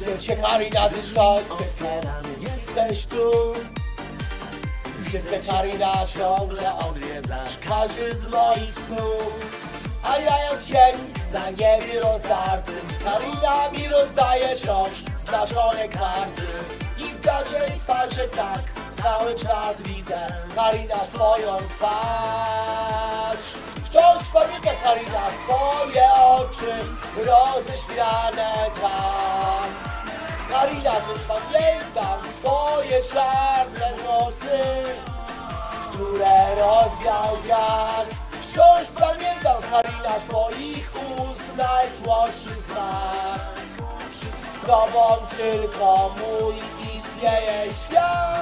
cię Karina dyskotkę Jesteś tu. Wszystkie Karina ciągle odwiedzasz Każdy z moich snów. A ja jak cień na niebie rozdarty. Karina mi rozdaje wciąż znaczone karty. I w każdej twarzy tak cały czas widzę. Karina twoją twarz. Wciąż pamięta Karina twoje oczy. Roześmiane tam Karina, też pamiętam twoje czarne włosy które rozwiał wiatr. Wciąż pamiętam Karina twoich ust najsłodszy smak. Z tobą tylko mój istnieje świat.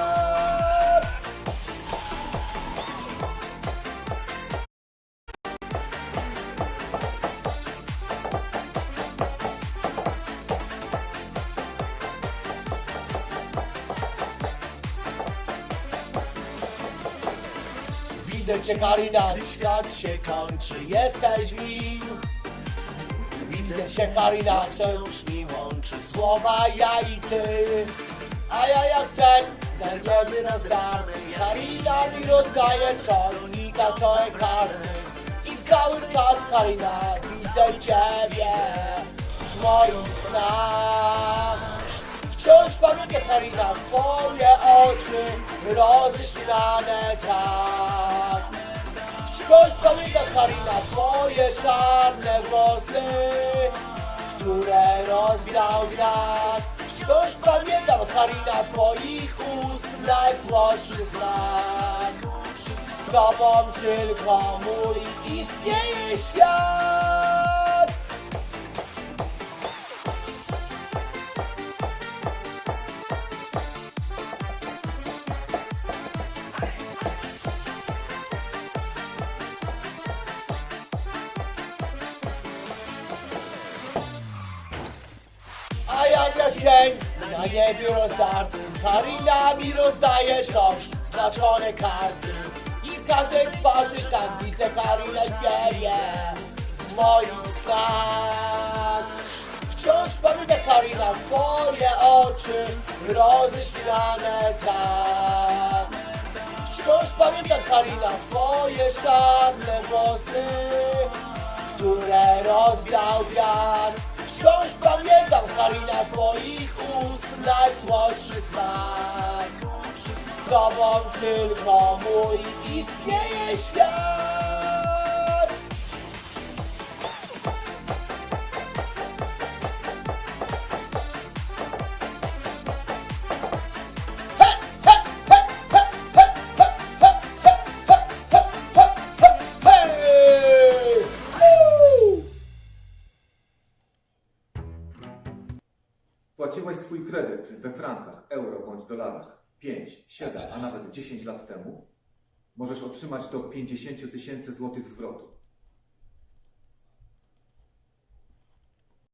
Widzę Karina, świat się kończy, jesteś nim. Widzę cię Karina, wciąż mi łączy słowa ja i ty. A ja jak sen, na niebie rozdarty. Karina mi rozdaje kronika twoje karty. I w cały czas Karina widzę ciebie w moich snach. Wciąż pamiętam Karina, twoje oczy roześmiane tak. Karina, twoje czarne włosy, które rozwiał wiatr. Wciąż pamiętam Karina, twoich ust najsłodszy smak. Z tobą tylko mój istnieje świat. Dzień. Na niebie rozdarty Karina mi rozdaje wciąż znaczone karty. I w każdej twarzy tak widzę Karinę ciebie W moich snach Wciąż pamięta Karina twoje oczy roześmiane tak. Wciąż pamięta Karina twoje czarne włosy które rozwiał wiatr. Karina twoich ust najsłodszy smak. Z tobą tylko mój istnieje świat. Płaciłeś swój kredyt we frankach, euro bądź dolarach 5, 7, a nawet 10 lat temu? Możesz otrzymać do 50 tysięcy złotych zwrotu.